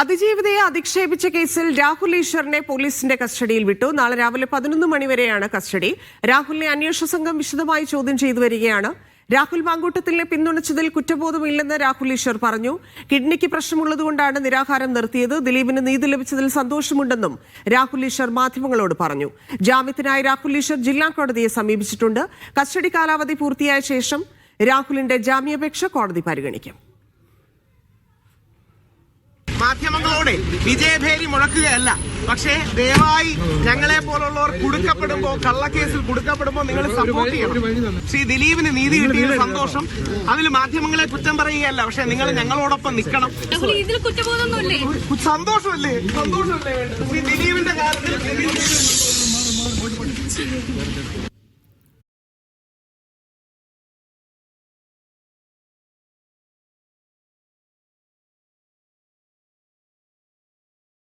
അതിജീവിതയെ അധിക്ഷേപിച്ച കേസിൽ രാഹുൽ ഈശ്വറിനെ പോലീസിന്റെ കസ്റ്റഡിയിൽ വിട്ടു. നാളെ രാവിലെ പതിനൊന്ന് മണിവരെയാണ് കസ്റ്റഡി. രാഹുലിനെ അന്വേഷണ സംഘം വിശദമായി ചോദ്യം ചെയ്തു വരികയാണ്. രാഹുൽ മാങ്കൂട്ടത്തിലിനെ പിന്തുണച്ചതിൽ കുറ്റബോധമില്ലെന്ന് രാഹുൽ ഈശ്വർ പറഞ്ഞു. കിഡ്നിക്ക് പ്രശ്നമുള്ളതുകൊണ്ടാണ് നിരാഹാരം നിർത്തിയത്. ദിലീപിന് നീതി ലഭിച്ചതിൽ സന്തോഷമുണ്ടെന്നും രാഹുൽ ഈശ്വർ മാധ്യമങ്ങളോട് പറഞ്ഞു. ജാമ്യത്തിനായി രാഹുൽ ഈശ്വർ ജില്ലാ കോടതിയെ സമീപിച്ചിട്ടുണ്ട്. കസ്റ്റഡി കാലാവധി പൂർത്തിയായ ശേഷം രാഹുലിന്റെ ജാമ്യാപേക്ഷ കോടതി പരിഗണിക്കും. മാധ്യമങ്ങളോട് വിജയഭേരി മുഴക്കുകയല്ല. പക്ഷേ ദയവായി ഞങ്ങളെ പോലുള്ളവർ കുടുക്കപ്പെടുമ്പോ കള്ളക്കേസിൽ കുടുക്കപ്പെടുമ്പോ നിങ്ങൾ സപ്പോർട്ട് ചെയ്യണം. ശ്രീ ദിലീപിന് നീതി കിട്ടിയ സന്തോഷം. അതിൽ മാധ്യമങ്ങളെ കുറ്റം പറയുകയല്ല. പക്ഷെ നിങ്ങൾ ഞങ്ങളോടൊപ്പം നിൽക്കണം. സന്തോഷമല്ലേ? സന്തോഷമല്ലേ? ശ്രീ ദിലീപിന്റെ കാര്യത്തിൽ